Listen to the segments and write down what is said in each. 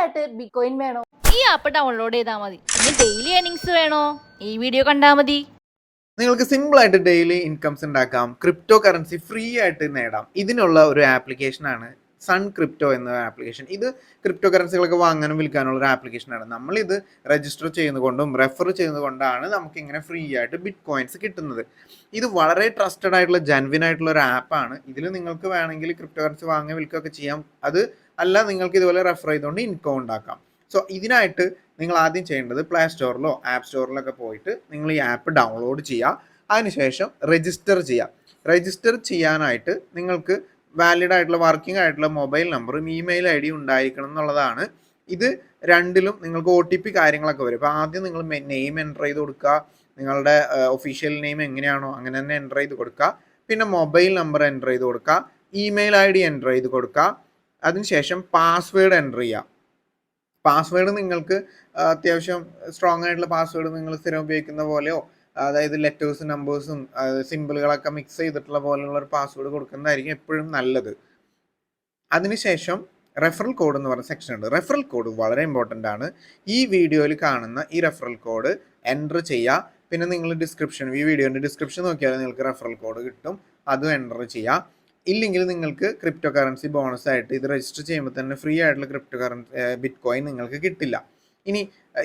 ആയിട്ട് ബിറ്റ്കോയിൻ വേണോ? ഈ ആപ്പ് ഡൗൺലോഡ് ചെയ്താൽ മതി. ഇനി ഡെയിലി ഏണിങ്സ് വേണോ? ഈ വീഡിയോ കണ്ടാൽ മതി. നിങ്ങൾക്ക് സിമ്പിൾ ആയിട്ട് ഡെയിലി ഇൻകംസ് ഉണ്ടാക്കാം. ക്രിപ്റ്റോ കറൻസി ഫ്രീ ആയിട്ട് നേടാം. ഇതിനുള്ള ഒരു ആപ്ലിക്കേഷൻ ആണ് സൺ ക്രിപ്റ്റോ എന്ന ആപ്ലിക്കേഷൻ ഇത് ക്രിപ്റ്റോ കറൻസികളൊക്കെ വാങ്ങാനും വിൽക്കാനുള്ള ഒരു ആപ്ലിക്കേഷനാണ് നമ്മളിത് രജിസ്റ്റർ ചെയ്യുന്നതുകൊണ്ടും റെഫർ ചെയ്യുന്നതുകൊണ്ടാണ് നമുക്ക് ഇങ്ങനെ ഫ്രീ ആയിട്ട് ബിറ്റ് കോയിൻസ് കിട്ടുന്നത്. ഇത് വളരെ ട്രസ്റ്റഡ് ആയിട്ടുള്ള ജെൻവിൻ ആയിട്ടുള്ള ഒരു ആപ്പാണ് ഇതിൽ നിങ്ങൾക്ക് വേണമെങ്കിൽ ക്രിപ്റ്റോ കറൻസി വാങ്ങി വിൽക്കുകയൊക്കെ ചെയ്യാം. അത് അല്ല നിങ്ങൾക്ക് ഇതുപോലെ റെഫർ ചെയ്തുകൊണ്ട് ഇൻകം ഉണ്ടാക്കാം. സോ ഇതിനായിട്ട് നിങ്ങൾ ആദ്യം ചെയ്യേണ്ടത് പ്ലേ സ്റ്റോറിലോ ആപ്പ് സ്റ്റോറിലൊക്കെ പോയിട്ട് നിങ്ങൾ ഈ ആപ്പ് ഡൗൺലോഡ് ചെയ്യുക. അതിനുശേഷം രജിസ്റ്റർ ചെയ്യുക. രജിസ്റ്റർ ചെയ്യാനായിട്ട് നിങ്ങൾക്ക് വാലിഡ് ആയിട്ടുള്ള വർക്കിംഗ് ആയിട്ടുള്ള മൊബൈൽ നമ്പറും ഇമെയിൽ ഐ ഡിയും ഉണ്ടായിരിക്കണം എന്നുള്ളതാണ്. ഇത് രണ്ടിലും നിങ്ങൾക്ക് ഒ ടി പി കാര്യങ്ങളൊക്കെ വരും. അപ്പോൾ ആദ്യം നിങ്ങൾ നെയിം എന്റർ ചെയ്ത് കൊടുക്കുക. നിങ്ങളുടെ ഒഫീഷ്യൽ നെയിം എങ്ങനെയാണോ അങ്ങനെ തന്നെ എന്റർ ചെയ്ത് കൊടുക്കുക. പിന്നെ മൊബൈൽ നമ്പർ എന്റർ ചെയ്ത് കൊടുക്കുക. ഇമെയിൽ ഐ ഡി എന്റർ ചെയ്ത് കൊടുക്കുക. അതിനുശേഷം പാസ്വേഡ് എന്റർ ചെയ്യുക പാസ്വേഡ് നിങ്ങൾക്ക് അത്യാവശ്യം സ്ട്രോങ് ആയിട്ടുള്ള പാസ്വേഡ് നിങ്ങൾ സ്ഥിരം ഉപയോഗിക്കുന്ന പോലെയോ അതായത് ലെറ്റേഴ്സും നമ്പേഴ്സും സിമ്പിളുകളൊക്കെ മിക്സ് ചെയ്തിട്ടുള്ള പോലെയുള്ള ഒരു പാസ്വേഡ് കൊടുക്കുന്നതായിരിക്കും എപ്പോഴും നല്ലത്. അതിനുശേഷം റെഫറൽ കോഡ് എന്ന് പറഞ്ഞ സെക്ഷൻ ഉണ്ട്. റെഫറൽ കോഡ് വളരെ ഇമ്പോർട്ടന്റ് ആണ്. ഈ വീഡിയോയിൽ കാണുന്ന ഈ റെഫറൽ കോഡ് എന്റർ ചെയ്യുക. പിന്നെ നിങ്ങൾ ഡിസ്ക്രിപ്ഷൻ ഈ വീഡിയോന്റെ ഡിസ്ക്രിപ്ഷൻ നോക്കിയാൽ നിങ്ങൾക്ക് റെഫറൽ കോഡ് കിട്ടും. അതും എന്റർ ചെയ്യുക. ഇല്ലെങ്കിൽ നിങ്ങൾക്ക് ക്രിപ്റ്റോ കറൻസി ബോണസ് ആയിട്ട് ഇത് രജിസ്റ്റർ ചെയ്യുമ്പോൾ തന്നെ ഫ്രീ ആയിട്ടുള്ള ക്രിപ്റ്റോ കറൻസി ബിറ്റ് കോയിൻ നിങ്ങൾക്ക് കിട്ടില്ല. ഇനി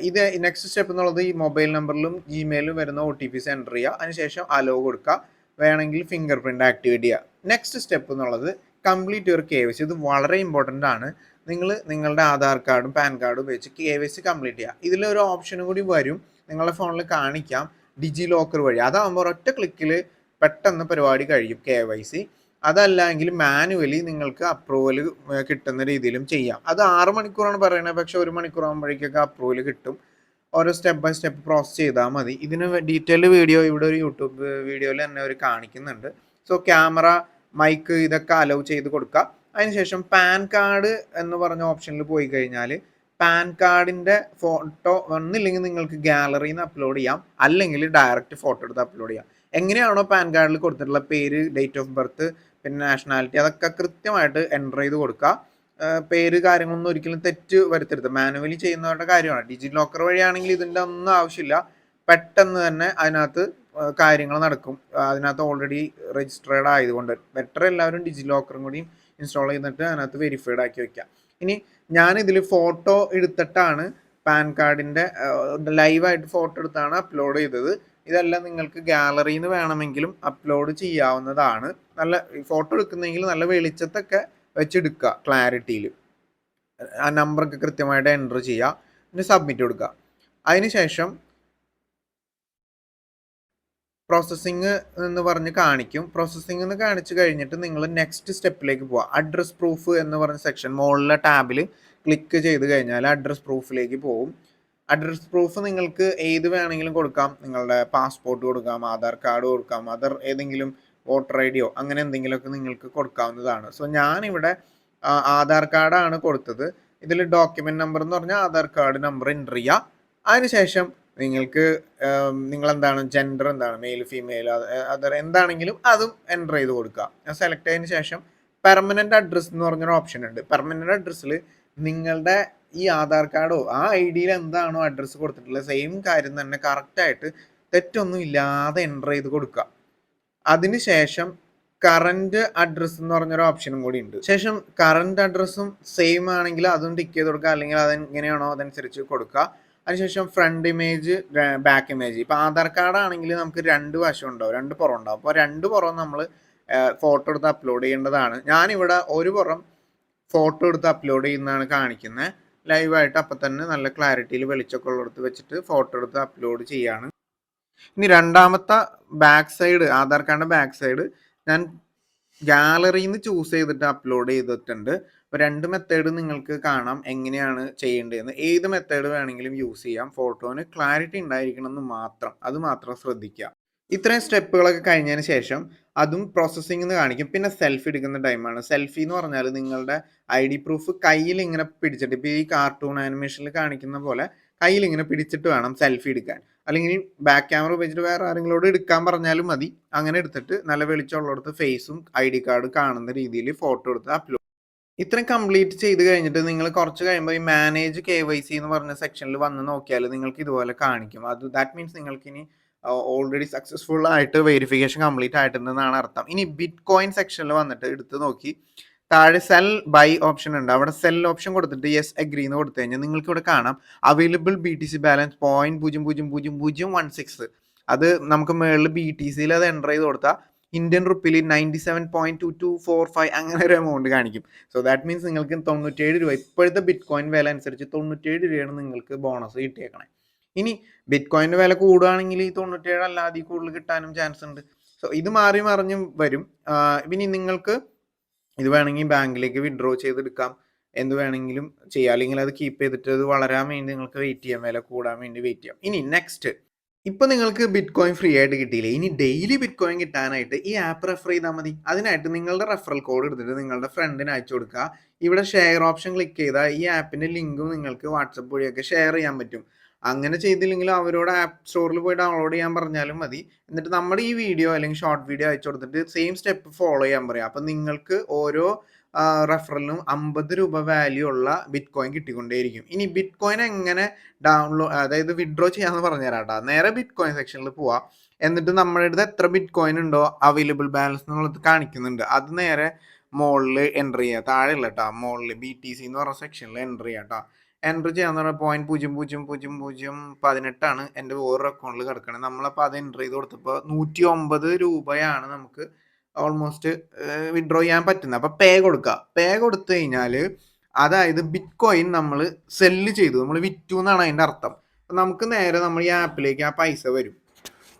ഇത് നെക്സ്റ്റ് സ്റ്റെപ്പ് എന്നുള്ളത് ഈ മൊബൈൽ നമ്പറിലും ജിമെയിലും വരുന്ന ഒ ടി പിസ് എന്റർ ചെയ്യുക. അതിനുശേഷം അലോ കൊടുക്കുക. വേണമെങ്കിൽ ഫിംഗർ പ്രിന്റ് ആക്ടിവേറ്റ് ചെയ്യുക. നെക്സ്റ്റ് സ്റ്റെപ്പ് എന്നുള്ളത് complete your K Y C ഇത് വളരെ ഇമ്പോർട്ടന്റ് ആണ്. നിങ്ങൾ നിങ്ങളുടെ ആധാർ കാർഡും പാൻ കാർഡും ഉപയോഗിച്ച് കെ വൈ സി കംപ്ലീറ്റ് ചെയ്യുക. ഇതിലൊരു ഓപ്ഷനും കൂടി വരും. നിങ്ങളുടെ ഫോണിൽ കാണിക്കാം. ഡിജി ലോക്കർ വഴി അതാകുമ്പോൾ ഒറ്റ ക്ലിക്കിൽ പെട്ടെന്ന് പരിപാടി കഴിയും കെ വൈ സി അതല്ല എങ്കിൽ മാനുവലി നിങ്ങൾക്ക് അപ്രൂവൽ കിട്ടുന്ന രീതിയിലും ചെയ്യാം. അത് ആറ് മണിക്കൂറാണ് പറയുന്നത് പക്ഷെ ഒരു മണിക്കൂർ ആകുമ്പോഴേക്കൊക്കെ അപ്രൂവൽ കിട്ടും. ഓരോ സ്റ്റെപ്പ് ബൈ സ്റ്റെപ്പ് പ്രോസസ് ചെയ്താൽ മതി. ഇതിന് ഡീറ്റെയിൽഡ് വീഡിയോ ഇവിടെ ഒരു യൂട്യൂബ് വീഡിയോയിൽ തന്നെ അവർ കാണിക്കുന്നുണ്ട്. സോ ക്യാമറ മൈക്ക് ഇതൊക്കെ അലൗ ചെയ്ത് കൊടുക്കുക അതിനുശേഷം പാൻ കാർഡ് എന്ന് പറഞ്ഞ ഓപ്ഷനിൽ പോയി കഴിഞ്ഞാൽ പാൻ കാർഡിന്റെ ഫോട്ടോ ഒന്നില്ലെങ്കിൽ നിങ്ങൾക്ക് ഗാലറിയിൽ നിന്ന് അപ്ലോഡ് ചെയ്യാം. അല്ലെങ്കിൽ ഡയറക്റ്റ് ഫോട്ടോ എടുത്ത് അപ്ലോഡ് ചെയ്യാം. എങ്ങനെയാണോ പാൻ കാർഡിൽ കൊടുത്തിട്ടുള്ള പേര് ഡേറ്റ് ഓഫ് ബർത്ത് പിന്നെ നാഷണാലിറ്റി അതൊക്കെ കൃത്യമായിട്ട് എന്റർ ചെയ്ത് കൊടുക്കുക. പേര് കാര്യങ്ങളൊന്നും ഒരിക്കലും തെറ്റ് വരുത്തരുത്. മാനുവലി ചെയ്യുന്നവരുടെ കാര്യമാണ്. ഡിജി ലോക്കർ വഴിയാണെങ്കിൽ ഇതിന്റെ ഒന്നും ആവശ്യമില്ല. പെട്ടെന്ന് തന്നെ അതിനകത്ത് കാര്യങ്ങൾ നടക്കും. അതിനകത്ത് ഓൾറെഡി രജിസ്റ്റേർഡ് ആയതുകൊണ്ട്. ബെറ്റർ എല്ലാവരും ഡിജി ലോക്കറും കൂടിയും ഇൻസ്റ്റാൾ ചെയ്തിട്ട് അതിനകത്ത് വെരിഫൈഡ് ആക്കി വെക്കുക. ഇനി ഞാൻ ഇതിൽ ഫോട്ടോ എടുത്തിട്ടാണ് പാൻ കാർഡിന്റെ ലൈവായിട്ട് ഫോട്ടോ എടുത്താണ് അപ്ലോഡ് ചെയ്തത്. ഇതെല്ലാം നിങ്ങൾക്ക് ഗാലറിയിൽ നിന്ന് വേണമെങ്കിലും അപ്ലോഡ് ചെയ്യാവുന്നതാണ്. നല്ല ഫോട്ടോ എടുക്കുന്നെങ്കിൽ നല്ല വെളിച്ചത്തൊക്കെ വെച്ചെടുക്കുക ക്ലാരിറ്റിയിൽ ആ നമ്പറൊക്കെ കൃത്യമായിട്ട് എന്റർ ചെയ്യുക. പിന്നെ സബ്മിറ്റ് കൊടുക്കുക. അതിനുശേഷം പ്രോസസ്സിങ് എന്ന് പറഞ്ഞ് കാണിക്കും. പ്രോസസ്സിംഗ് എന്ന് കാണിച്ചു കഴിഞ്ഞിട്ട് നിങ്ങൾ നെക്സ്റ്റ് സ്റ്റെപ്പിലേക്ക് പോവുക. അഡ്രസ് പ്രൂഫ് എന്ന് പറഞ്ഞ സെക്ഷൻ മുകളിലെ ടാബിൽ ക്ലിക്ക് ചെയ്ത് കഴിഞ്ഞാൽ അഡ്രസ് പ്രൂഫിലേക്ക് പോകും. അഡ്രസ് പ്രൂഫ് നിങ്ങൾക്ക് ഏത് വേണമെങ്കിലും കൊടുക്കാം. നിങ്ങളുടെ പാസ്പോർട്ട് കൊടുക്കാം ആധാർ കാർഡ് കൊടുക്കാം അതർ ഏതെങ്കിലും വോട്ടർ ഐ ഡിയോ അങ്ങനെ എന്തെങ്കിലുമൊക്കെ നിങ്ങൾക്ക് കൊടുക്കാവുന്നതാണ്. സോ ഞാനിവിടെ ആധാർ കാർഡാണ് കൊടുത്തത്. ഇതിൽ ഡോക്യുമെന്റ് നമ്പർ എന്ന് പറഞ്ഞാൽ ആധാർ കാർഡ് നമ്പർ എന്റർ ചെയ്യുക അതിനുശേഷം നിങ്ങൾക്ക് നിങ്ങൾ എന്താണ് ജെൻഡർ എന്താണ് മെയിൽ ഫീമെയിൽ അതർ എന്താണെങ്കിലും അതും എന്റർ ചെയ്ത് കൊടുക്കുക. ഞാൻ സെലക്ട് ചെയ്തതിന് ശേഷം പെർമനന്റ് അഡ്രസ്സ് എന്ന് പറഞ്ഞൊരു ഓപ്ഷൻ ഉണ്ട്. പെർമനന്റ് അഡ്രസ്സിൽ നിങ്ങളുടെ ഈ ആധാർ കാർഡോ ആ ഐ ഡിയിൽ എന്താണോ അഡ്രസ്സ് കൊടുത്തിട്ടുള്ളത് സെയിം കാര്യം തന്നെ കറക്റ്റായിട്ട് തെറ്റൊന്നും ഇല്ലാതെ എന്റർ ചെയ്ത് കൊടുക്കുക. അതിനുശേഷം കറണ്ട് അഡ്രസ്സ് എന്ന് പറഞ്ഞൊരു ഓപ്ഷനും കൂടി ഉണ്ട്. ശേഷം കറണ്ട് അഡ്രസ്സും സെയിം ആണെങ്കിൽ അതും ടിക്ക് ചെയ്ത് കൊടുക്കുക അല്ലെങ്കിൽ അത് എങ്ങനെയാണോ അതനുസരിച്ച് കൊടുക്കുക. അതിനുശേഷം ഫ്രണ്ട് ഇമേജ് ബാക്ക് ഇമേജ് ഇപ്പോൾ ആധാർ കാർഡ് ആണെങ്കിൽ നമുക്ക് രണ്ട് വശം ഉണ്ടാവും രണ്ട് പുറം ഉണ്ടാവും. അപ്പോൾ രണ്ട് പുറം നമ്മൾ ഫോട്ടോ എടുത്ത് അപ്ലോഡ് ചെയ്യേണ്ടതാണ്. ഞാനിവിടെ ഒരു പുറം ഫോട്ടോ എടുത്ത് അപ്ലോഡ് ചെയ്യുന്നതാണ് കാണിക്കുന്നത് ലൈവായിട്ട് അപ്പം തന്നെ നല്ല ക്ലാരിറ്റിയിൽ വെളിച്ചൊക്കെ ഉള്ളിടത്ത് വെച്ചിട്ട് ഫോട്ടോ എടുത്ത് അപ്ലോഡ് ചെയ്യാണ്. ഇനി രണ്ടാമത്തെ ബാക്ക് സൈഡ് ആധാർ കാർഡിന്റെ ബാക്ക് സൈഡ് ഞാൻ ഗാലറിയിൽ നിന്ന് ചൂസ് ചെയ്തിട്ട് അപ്ലോഡ് ചെയ്തിട്ടുണ്ട്. അപ്പോൾ രണ്ട് മെത്തേഡ് നിങ്ങൾക്ക് കാണാം എങ്ങനെയാണ് ചെയ്യേണ്ടതെന്ന്. ഏത് മെത്തേഡ് വേണമെങ്കിലും യൂസ് ചെയ്യാം. ഫോട്ടോന് ക്ലാരിറ്റി ഉണ്ടായിരിക്കണം എന്ന് മാത്രം. അത് മാത്രം ശ്രദ്ധിക്കുക. ഇത്രയും സ്റ്റെപ്പുകളൊക്കെ കഴിഞ്ഞതിന് ശേഷം അതും പ്രോസസ്സിംഗ് എന്ന് കാണിക്കും. പിന്നെ സെൽഫി എടുക്കുന്ന ടൈമാണ് സെൽഫി എന്ന് പറഞ്ഞാൽ നിങ്ങളുടെ ഐ ഡി പ്രൂഫ് കയ്യിൽ ഇങ്ങനെ പിടിച്ചിട്ട് ഇപ്പോൾ ഈ കാർട്ടൂൺ ആനിമേഷനിൽ കാണിക്കുന്ന പോലെ കയ്യിൽ ഇങ്ങനെ പിടിച്ചിട്ട് വേണം സെൽഫി എടുക്കാൻ. അല്ലെങ്കിൽ ബാക്ക് ക്യാമറ ഉപയോഗിച്ചിട്ട് വേറെ ആരെങ്കിലോട് എടുക്കാൻ പറഞ്ഞാലും മതി. അങ്ങനെ എടുത്തിട്ട് നല്ല വെളിച്ചമുള്ളിടത്ത് ഫേസും ഐ ഡി കാർഡ് കാണുന്ന രീതിയിൽ ഫോട്ടോ എടുത്ത് അപ്ലോഡ് ഇത്രയും കംപ്ലീറ്റ് ചെയ്ത് കഴിഞ്ഞിട്ട് നിങ്ങൾ കുറച്ച് കഴിയുമ്പോൾ ഈ മാനേജ് കെ വൈ സി എന്ന് പറഞ്ഞ സെക്ഷനിൽ വന്ന് നോക്കിയാൽ നിങ്ങൾക്ക് ഇതുപോലെ കാണിക്കും. അത് ദാറ്റ് മീൻസ് നിങ്ങൾക്ക് ഇനി ഓൾറെഡി സക്സസ്ഫുൾ ആയിട്ട് വെരിഫിക്കേഷൻ കംപ്ലീറ്റ് ആയിട്ടുണ്ടെന്നാണ് അർത്ഥം. ഇനി ബിറ്റ് കോയിൻ സെക്ഷനിൽ വന്നിട്ട് എടുത്ത് നോക്കി. താഴെ സെൽ ബൈ ഓപ്ഷൻ ഉണ്ട്. അവിടെ സെൽ ഓപ്ഷൻ കൊടുത്തിട്ട് യെസ് അഗ്രി എന്ന് കൊടുത്തു കഴിഞ്ഞാൽ നിങ്ങൾക്ക് ഇവിടെ കാണാം. Available B T C balance point പൂജ്യം പൂജ്യം പൂജ്യം പൂജ്യം വൺ സിക്സ് അത് നമുക്ക് മേളിൽ ബി ടി സിയിൽ അത് എന്റർ ചെയ്ത് കൊടുത്താൽ Indian റുപ്പിയിൽ ninety seven point two two four five അങ്ങനെ ഒരു എമൗണ്ട് കാണിക്കും. സോ ദാറ്റ് മീൻസ് നിങ്ങൾക്ക് തൊണ്ണൂറ്റേഴ് രൂപ ഇപ്പോഴത്തെ ബിറ്റ് കോയിൻ വില അനുസരിച്ച് തൊണ്ണൂറ്റേഴ് രൂപയാണ് നിങ്ങൾക്ക് ബോണസ് കിട്ടിയേക്കണേ. ഇനി ബിറ്റ് കോയിന്റെ വില കൂടുകയാണെങ്കിൽ ഈ തൊണ്ണൂറ്റേഴ് അല്ലാതെ കൂടുതൽ കിട്ടാനും ചാൻസ് ഉണ്ട്. സോ ഇത് മാറി മറിഞ്ഞും വരും. പിന്നെ നിങ്ങൾക്ക് ഇത് വേണമെങ്കിൽ ബാങ്കിലേക്ക് വിഡ്രോ ചെയ്തെടുക്കാം. എന്ത് വേണമെങ്കിലും ചെയ്യാം. അല്ലെങ്കിൽ അത് കീപ്പ് ചെയ്തിട്ട് അത് വളരാൻ വേണ്ടി നിങ്ങൾക്ക് വെയിറ്റ് ചെയ്യാം. വില കൂടാൻ വേണ്ടി വെയിറ്റ് ചെയ്യാം. ഇനി നെക്സ്റ്റ് ഇപ്പൊ നിങ്ങൾക്ക് ബിറ്റ് കോയിൻ ഫ്രീ ആയിട്ട് കിട്ടിയില്ലേ? ഇനി ഡെയിലി ബിറ്റ് കോയിൻ കിട്ടാനായിട്ട് ഈ ആപ്പ് റെഫർ ചെയ്താൽ മതി. അതിനായിട്ട് നിങ്ങളുടെ റെഫറൽ കോഡ് എടുത്തിട്ട് നിങ്ങളുടെ ഫ്രണ്ടിന് അയച്ചു കൊടുക്കുക. ഇവിടെ ഷെയർ ഓപ്ഷൻ ക്ലിക്ക് ചെയ്താൽ ഈ ആപ്പിന്റെ ലിങ്കും നിങ്ങൾക്ക് വാട്സപ്പ് വഴിയൊക്കെ ഷെയർ ചെയ്യാൻ പറ്റും. അങ്ങനെ ചെയ്തില്ലെങ്കിൽ അവരോട് ആപ്പ് സ്റ്റോറിൽ പോയി ഡൗൺലോഡ് ചെയ്യാൻ പറഞ്ഞാലും മതി. എന്നിട്ട് നമ്മുടെ ഈ വീഡിയോ അല്ലെങ്കിൽ ഷോർട്ട് വീഡിയോ അയച്ചു കൊടുത്തിട്ട് സെയിം സ്റ്റെപ്പ് ഫോളോ ചെയ്യാൻ പറയാം. അപ്പം നിങ്ങൾക്ക് ഓരോ റെഫറലിനും അമ്പത് രൂപ വാല്യൂ ഉള്ള ബിറ്റ് കോയിൻ കിട്ടിക്കൊണ്ടേയിരിക്കും. ഇനി ബിറ്റ് കോയിൻ എങ്ങനെ ഡൗൺലോഡ് അതായത് വിഡ്രോ ചെയ്യാമെന്ന് പറഞ്ഞുതരാം കേട്ടോ നേരെ ബിറ്റ് കോയിൻ സെക്ഷനിൽ പോവാം. എന്നിട്ട് നമ്മുടെ അടുത്ത് എത്ര ബിറ്റ് കോയിൻ ഉണ്ടോ അവൈലബിൾ ബാലൻസ് എന്നുള്ളത് കാണിക്കുന്നുണ്ട്. അത് നേരെ മോളിൽ എന്റർ ചെയ്യുക താഴെയുള്ള കേട്ടോ മോളിൽ ബി ടി സി എന്ന് പറഞ്ഞ സെക്ഷനിൽ എന്റർ ചെയ്യാം കേട്ടോ എന്റർ ചെയ്യാന്ന് പറഞ്ഞാൽ പോയിന്റ് പൂജ്യം പൂജ്യം പൂജ്യം പൂജ്യം പതിനെട്ടാണ് എന്റെ വേറൊരു അക്കൗണ്ടിൽ കിടക്കുന്നത് നമ്മളപ്പോൾ അത് എന്റർ ചെയ്ത് കൊടുത്തപ്പോൾ നൂറ്റി ഒമ്പത് രൂപയാണ് നമുക്ക് ഓൾമോസ്റ്റ് വിഡ്രോ ചെയ്യാൻ പറ്റുന്നത് അപ്പോൾ പേ കൊടുക്കുക പേ കൊടുത്തു കഴിഞ്ഞാൽ അതായത് ബിറ്റ് കോയിൻ നമ്മൾ സെല്ല് ചെയ്തു. നമ്മൾ വിറ്റു എന്നാണ് അതിന്റെ അർത്ഥം. നമുക്ക് നേരെ നമ്മൾ ഈ ആപ്പിലേക്ക് ആ പൈസ വരും.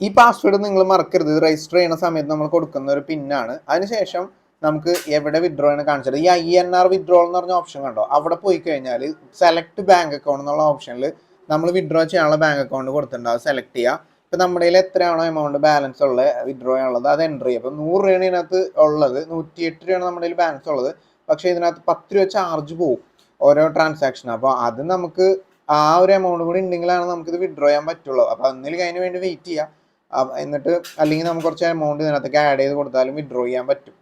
ഈ പാസ്വേഡ് നിങ്ങൾ മറക്കരുത്. രജിസ്റ്റർ ചെയ്യുന്ന സമയത്ത് നമ്മൾ കൊടുക്കുന്ന ഒരു പിന്നാണ് അതിനുശേഷം നമുക്ക് എവിടെ വിഡ്രോ ആണ് കാണിച്ചത് ഈ ഐ എൻ ആർ വിഡ്രോൾ എന്ന് പറഞ്ഞ ഓപ്ഷൻ കണ്ടോ? അവിടെ പോയി കഴിഞ്ഞാൽ സെലക്ട് ബാങ്ക് അക്കൗണ്ട് എന്നുള്ള ഓപ്ഷനിൽ നമ്മൾ വിഡ്രോ ചെയ്യാനുള്ള ബാങ്ക് അക്കൗണ്ട് കൊടുത്തിട്ടുണ്ടാവും സെലക്ട് ചെയ്യുക ഇപ്പം നമ്മുടെ കയ്യിൽ എത്രയാണോ എമൗണ്ട് ബാലൻസ് ഉള്ളത് വിഡ്രോ ചെയ്യാനുള്ളത്? അത് എന്റർ ചെയ്യുക അപ്പം നൂറ് രൂപയാണ് ഇതിനകത്ത് ഉള്ളത്. നൂറ്റി എട്ട് രൂപയാണ് നമ്മുടെ കയ്യിൽ ബാലൻസ് ഉള്ളത്. പക്ഷേ ഇതിനകത്ത് പത്ത് രൂപ ചാർജ് പോകും ഓരോ ട്രാൻസാക്ഷൻ അപ്പോൾ അത് നമുക്ക് ആ ഒരു എമൗണ്ട് കൂടി ഉണ്ടെങ്കിലാണ് നമുക്കിത് വിഡ്രോ ചെയ്യാൻ പറ്റുള്ളൂ. അപ്പോൾ ഒന്നില്ലെങ്കിൽ അതിന് വേണ്ടി വെയിറ്റ് ചെയ്യുക എന്നിട്ട് അല്ലെങ്കിൽ നമുക്ക് കുറച്ച് എമൗണ്ട് ഇതിനകത്തേക്ക് ആഡ് ചെയ്ത് കൊടുത്താലും വിഡ്രോ ചെയ്യാൻ പറ്റും.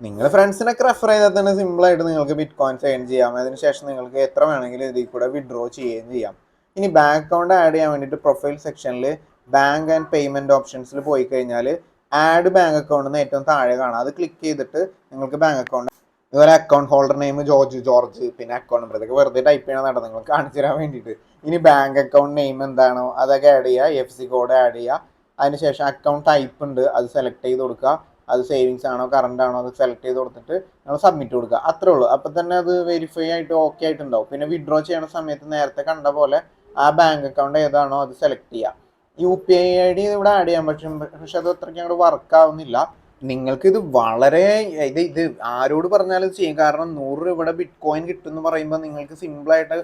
നിങ്ങൾ ഫ്രണ്ട്സിനൊക്കെ റെഫർ ചെയ്താൽ തന്നെ സിമ്പിളായിട്ട് നിങ്ങൾക്ക് ബിറ്റ് കോയിൻസ് ഏൺ ചെയ്യാം. അതിനുശേഷം നിങ്ങൾക്ക് എത്ര വേണമെങ്കിലും ഇതിൽ കൂടെ വിഡ്രോ ചെയ്യുകയും ചെയ്യാം. ഇനി ബാങ്ക് അക്കൗണ്ട് ആഡ് ചെയ്യാൻ വേണ്ടിയിട്ട് പ്രൊഫൈൽ സെക്ഷനിൽ ബാങ്ക് ആൻഡ് പേയ്മെന്റ് ഓപ്ഷൻസിൽ പോയി കഴിഞ്ഞാൽ ആഡ് ബാങ്ക് അക്കൗണ്ട് എന്ന് ഏറ്റവും താഴെ കാണാം. അത് ക്ലിക്ക് ചെയ്തിട്ട് നിങ്ങൾക്ക് ബാങ്ക് അക്കൗണ്ട് ഇതുപോലെ account holder name George George പിന്നെ അക്കൗണ്ട് നമ്പർ ഇതൊക്കെ വെറുതെ ടൈപ്പ് ചെയ്യണം നിങ്ങൾക്ക് കാണിച്ചു തരാൻ വേണ്ടിയിട്ട്. ഇനി ബാങ്ക് അക്കൗണ്ട് നെയിം എന്താണോ അതൊക്കെ ആഡ് ചെയ്യുക എഫ് സി കോഡ് ആഡ് ചെയ്യുക. അതിനുശേഷം അക്കൗണ്ട് ടൈപ്പ് ഉണ്ട് അത് സെലക്ട് ചെയ്ത് കൊടുക്കുക. അത് സേവിങ്സ് ആണോ കറണ്ട് ആണോ അത് സെലക്ട് ചെയ്ത് കൊടുത്തിട്ട് നമ്മൾ സബ്മിറ്റ് കൊടുക്കുക. അത്രേ ഉള്ളൂ. അപ്പം തന്നെ അത് വെരിഫൈ ആയിട്ട് ഓക്കെ ആയിട്ടുണ്ടാവും. പിന്നെ വിഡ്രോ ചെയ്യണ സമയത്ത് നേരത്തെ കണ്ട പോലെ ആ ബാങ്ക് അക്കൗണ്ട് ഏതാണോ അത് സെലക്ട് ചെയ്യുക. U P I I D ഇവിടെ ആഡ് ചെയ്യാൻ പറ്റും. പക്ഷെ അത് അത്രയ്ക്ക് അങ്ങോട്ട് വർക്ക് ആവുന്നില്ല. നിങ്ങൾക്ക് ഇത് വളരെ ഇത് ഇത് ആരോട് പറഞ്ഞാലും ചെയ്യും. കാരണം നൂറ് രൂപയുടെ ബിറ്റ് കോയിൻ കിട്ടും എന്ന് പറയുമ്പോൾ നിങ്ങൾക്ക് സിമ്പിളായിട്ട്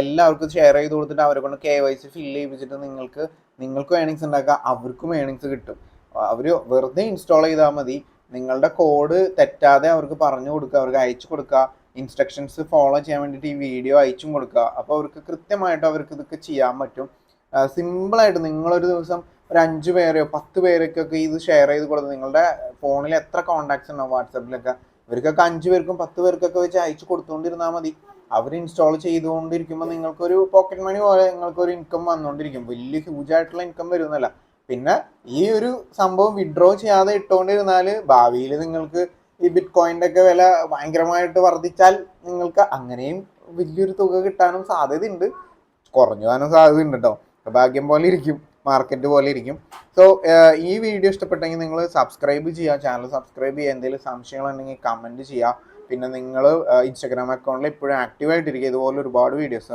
എല്ലാവർക്കും ഷെയർ ചെയ്ത് കൊടുത്തിട്ട് അവരെ കൊണ്ട് കെ വൈ സി ഫില്ല് ചെയ്യിപ്പിച്ചിട്ട് നിങ്ങൾക്ക് നിങ്ങൾക്കും ഏണിങ്സ് ഉണ്ടാക്കുക. അവർക്കും ഏണിങ്സ് കിട്ടും. അവർ വെറുതെ ഇൻസ്റ്റാൾ ചെയ്താൽ മതി. നിങ്ങളുടെ കോഡ് തെറ്റാതെ അവർക്ക് പറഞ്ഞു കൊടുക്കുക അവർക്ക് അയച്ചു കൊടുക്കുക. ഇൻസ്ട്രക്ഷൻസ് ഫോളോ ചെയ്യാൻ വേണ്ടിയിട്ട് ഈ വീഡിയോ അയച്ചും കൊടുക്കുക. അപ്പോൾ അവർക്ക് കൃത്യമായിട്ട് അവർക്ക് ഇതൊക്കെ ചെയ്യാൻ പറ്റും. സിമ്പിളായിട്ട് നിങ്ങളൊരു ദിവസം ഒരു അഞ്ച് പേരെയോ പത്ത് പേരൊക്കെ ഇത് ഷെയർ ചെയ്ത് കൊടുത്ത് നിങ്ങളുടെ ഫോണിൽ എത്ര കോണ്ടാക്ട്സ് ഉണ്ടാവും വാട്സപ്പിലൊക്കെ ഇവർക്കൊക്കെ അഞ്ച് പേർക്കും പത്ത് പേർക്കൊക്കെ വെച്ച് അയച്ചു കൊടുത്തുകൊണ്ടിരുന്നാൽ മതി. അവർ ഇൻസ്റ്റാൾ ചെയ്തുകൊണ്ടിരിക്കുമ്പോൾ നിങ്ങൾക്കൊരു പോക്കറ്റ് മണി പോലെ നിങ്ങൾക്കൊരു ഇൻകം വന്നുകൊണ്ടിരിക്കും വലിയ ഹ്യൂജ് ആയിട്ടുള്ള ഇൻകം വരുന്നല്ല പിന്നെ ഈ ഒരു സംഭവം വിഡ്രോ ചെയ്യാതെ ഇട്ടുകൊണ്ടിരുന്നാൽ ഭാവിയിൽ നിങ്ങൾക്ക് ഈ ബിറ്റ് കോയിന്റെ ഒക്കെ വില ഭയങ്കരമായിട്ട് വർദ്ധിച്ചാൽ നിങ്ങൾക്ക് അങ്ങനെയും വലിയൊരു തുക കിട്ടാനും സാധ്യതയുണ്ട്. കുറഞ്ഞു പോകാനും സാധ്യതയുണ്ട് കേട്ടോ ഭാഗ്യം പോലെ ഇരിക്കും മാർക്കറ്റ് പോലെ ഇരിക്കും. സോ ഈ വീഡിയോ ഇഷ്ടപ്പെട്ടെങ്കിൽ നിങ്ങൾ സബ്സ്ക്രൈബ് ചെയ്യുക ചാനൽ സബ്സ്ക്രൈബ് ചെയ്യുക എന്തെങ്കിലും സംശയങ്ങളുണ്ടെങ്കിൽ കമന്റ് ചെയ്യുക. പിന്നെ നിങ്ങൾ ഇൻസ്റ്റാഗ്രാം അക്കൗണ്ടിൽ ഇപ്പോഴും ആക്റ്റീവായിട്ടിരിക്കുക ഇതുപോലെ ഒരുപാട് വീഡിയോസ്